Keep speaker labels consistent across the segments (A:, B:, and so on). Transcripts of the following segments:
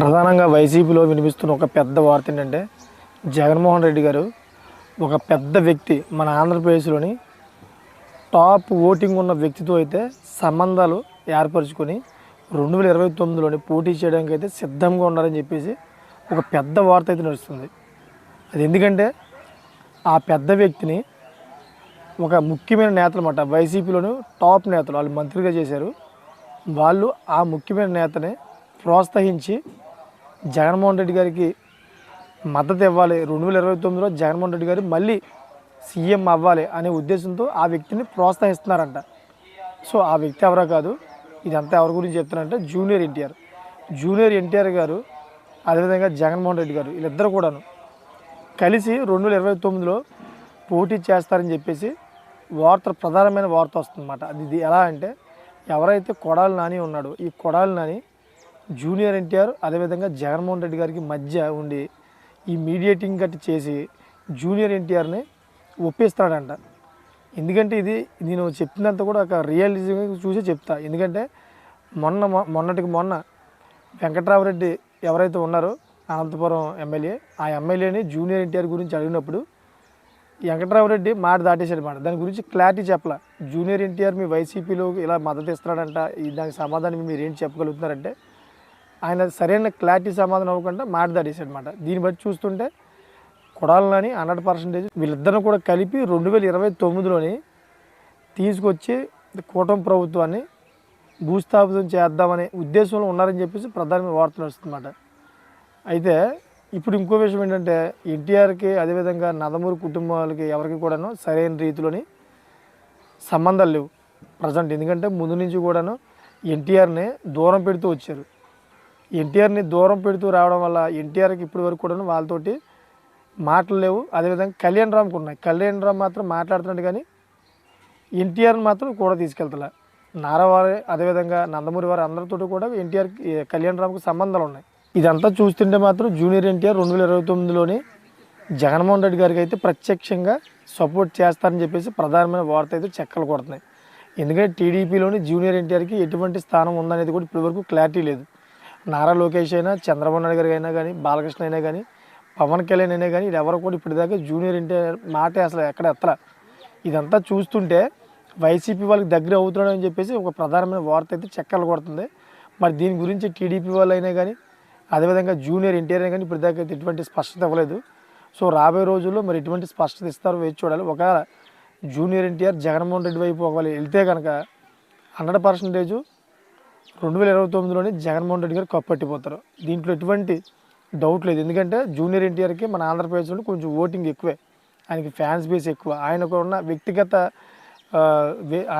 A: ప్రధానంగా వైసీపీలో వినిపిస్తున్న ఒక పెద్ద వార్త ఏంటంటే జగన్మోహన్ రెడ్డి గారు ఒక పెద్ద వ్యక్తి మన ఆంధ్రప్రదేశ్లోని టాప్ ఓటింగ్ ఉన్న వ్యక్తితో అయితే సంబంధాలు ఏర్పరచుకొని రెండు వేల ఇరవై తొమ్మిదిలోని పోటీ చేయడానికి అయితే సిద్ధంగా ఉన్నారని చెప్పేసి ఒక పెద్ద వార్త అయితే నడుస్తుంది. అది ఎందుకంటే ఆ పెద్ద వ్యక్తిని ఒక ముఖ్యమైన నేతలు అన్నమాట వైసీపీలోని టాప్ నేతలు వాళ్ళు మంత్రిగా చేశారు. వాళ్ళు ఆ ముఖ్యమైన నేతని ప్రోత్సహించి జగన్మోహన్ రెడ్డి గారికి మద్దతు ఇవ్వాలి. రెండు వేల ఇరవై తొమ్మిదిలో జగన్మోహన్ రెడ్డి గారు మళ్ళీ సీఎం అవ్వాలి అనే ఉద్దేశంతో ఆ వ్యక్తిని ప్రోత్సహిస్తున్నారంట. సో ఆ వ్యక్తి ఎవరో కాదు ఇదంతా ఎవరి గురించి చెప్తున్నారంటే జూనియర్ ఎన్టీఆర్. జూనియర్ ఎన్టీఆర్ గారు అదేవిధంగా జగన్మోహన్ రెడ్డి గారు వీళ్ళిద్దరు కూడాను కలిసి రెండు వేల ఇరవై తొమ్మిదిలో పోటీ చేస్తారని చెప్పేసి వార్త ప్రధానమైన వార్త వస్తుందన్నమాట. అది ఇది ఎలా అంటే ఎవరైతే కొడాలి నాని ఉన్నాడో ఈ కొడాలి నాని జూనియర్ ఎన్టీఆర్ అదేవిధంగా జగన్మోహన్ రెడ్డి గారికి మధ్య ఉండి ఈ మీడియేటింగ్ గట్టి చేసి జూనియర్ ఎన్టీఆర్ని ఒప్పిస్తాడంట. ఎందుకంటే ఇది నేను చెప్పినంత కూడా ఒక రియాలిజం చూసి చెప్తా. ఎందుకంటే మొన్న మొన్నటికి మొన్న వెంకట్రామరెడ్డి ఎవరైతే ఉన్నారో అనంతపురం ఎమ్మెల్యే ఆ ఎమ్మెల్యేని జూనియర్ ఎన్టీఆర్ గురించి అడిగినప్పుడు వెంకట్రామరెడ్డి మాట దాటేశాడు మాట. దాని గురించి క్లారిటీ చెప్పాల. జూనియర్ ఎన్టీఆర్ మీ వైసీపీలో ఇలా మద్దతు ఇస్తున్నాడంట. దానికి సమాధానం మీరు ఏంటి చెప్పగలుగుతున్నారంటే ఆయన సరైన క్లారిటీ సమాధానం అవ్వకుండా మాట దాటేశాడు దీన్ని బట్టి చూస్తుంటే కొడాలని హండ్రెడ్ పర్సెంటేజ్ వీళ్ళిద్దరిని కూడా కలిపి రెండు వేల ఇరవై తొమ్మిదిలోని తీసుకొచ్చి కూటమి ప్రభుత్వాన్ని భూస్థాపితం చేద్దామనే ఉద్దేశంలో ఉన్నారని చెప్పేసి ప్రధానమైన వార్తలు వస్తుందన్నమాట అయితే ఇప్పుడు ఇంకో విషయం ఏంటంటే ఎన్టీఆర్కి అదేవిధంగా నందమూరి కుటుంబాలకి ఎవరికి కూడాను సరైన రీతిలోని సంబంధాలు లేవు ప్రజెంట్. ఎందుకంటే ముందు నుంచి కూడాను ఎన్టీఆర్ని దూరం పెడుతూ వచ్చారు. ఎన్టీఆర్ని దూరం పెడుతూ రావడం వల్ల ఎన్టీఆర్కి ఇప్పటి వరకు కూడా వాళ్ళతోటి మాటలు లేవు. అదేవిధంగా కళ్యాణ్ రామ్కి ఉన్నాయి. కళ్యాణ్ రామ్ మాత్రం మాట్లాడుతున్నాడు కానీ ఎన్టీఆర్ని మాత్రం కూడా తీసుకెళ్తలే. నారావారి అదేవిధంగా నందమూరి వారి అందరితో కూడా ఎన్టీఆర్ కళ్యాణ్ రామ్కి సంబంధాలు ఉన్నాయి. ఇదంతా చూస్తుంటే మాత్రం జూనియర్ ఎన్టీఆర్ రెండు వేల ఇరవై తొమ్మిదిలోని జగన్మోహన్ రెడ్డి గారికి అయితే ప్రత్యక్షంగా సపోర్ట్ చేస్తారని చెప్పేసి ప్రధానమైన వార్త అయితే చెక్కలు కొడుతున్నాయి. ఎందుకంటే టీడీపీలోని జూనియర్ ఎన్టీఆర్కి ఎటువంటి స్థానం ఉందనేది కూడా ఇప్పటివరకు క్లారిటీ లేదు. నారా లోకేష్ అయినా చంద్రబాబు నాయుడు గారు అయినా కానీ బాలకృష్ణ అయినా కానీ పవన్ కళ్యాణ్ అయినా కానీ ఎవరు కూడా ఇప్పటిదాకా జూనియర్ ఎన్టీఆర్ మాట అసలు ఎక్కడ ఎత్తరా ఇదంతా చూస్తుంటే వైసీపీ వాళ్ళకి దగ్గర అవుతున్నాడు అని చెప్పేసి ఒక ప్రధానమైన వార్త అయితే చెక్కలు కొడుతుంది. మరి దీని గురించి టీడీపీ వాళ్ళు అయినా కానీ అదేవిధంగా జూనియర్ ఎన్టీఆర్ అయినా కానీ ఇప్పటిదాకా అయితే ఎటువంటి స్పష్టత ఇవ్వలేదు. సో రాబోయే రోజుల్లో మరి ఎటువంటి స్పష్టత ఇస్తారో వేచి చూడాలి. ఒకవేళ జూనియర్ ఎన్టీఆర్ జగన్మోహన్ రెడ్డి వైపు ఒకవేళ వెళ్తే కనుక హండ్రెడ్ పర్సెంటేజు రెండు వేల ఇరవై తొమ్మిదిలోనే జగన్మోహన్ రెడ్డి గారు కప్పట్టిపోతారు. దీంట్లో ఎటువంటి డౌట్ లేదు. ఎందుకంటే జూనియర్ ఎన్టీఆర్కి మన ఆంధ్రప్రదేశ్లో కొంచెం ఓటింగ్ ఎక్కువే. ఆయనకి ఫ్యాన్స్ బేస్ ఎక్కువ. ఆయనకు ఉన్న వ్యక్తిగత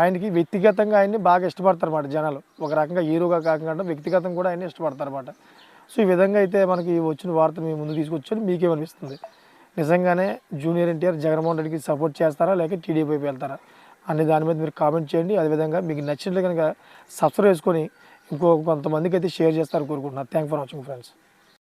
A: ఆయనకి వ్యక్తిగతంగా ఆయన్ని బాగా ఇష్టపడతారు అన్నమాట జనాలు. ఒక రకంగా హీరోగా కాకుండా వ్యక్తిగతంగా కూడా ఆయన ఇష్టపడతారు అన్నమాట సో ఈ విధంగా అయితే మనకి వచ్చిన వార్త మీ ముందు తీసుకొచ్చారు మీకేమనిపిస్తుంది? నిజంగానే జూనియర్ ఎన్టీఆర్ జగన్మోహన్ రెడ్డికి సపోర్ట్ చేస్తారా? లేక టీడీపీ వెళ్తారా? అనే దాని మీద మీరు కామెంట్ చేయండి. అదేవిధంగా మీకు నచ్చినట్లు కనుక సబ్స్క్రైబ్ చేసుకొని ఇంకో కొంతమందికి అయితే షేర్ చేస్తారు కోరుకుంటున్నాను థ్యాంక్ ఫర్ వాచింగ్ ఫ్రెండ్స్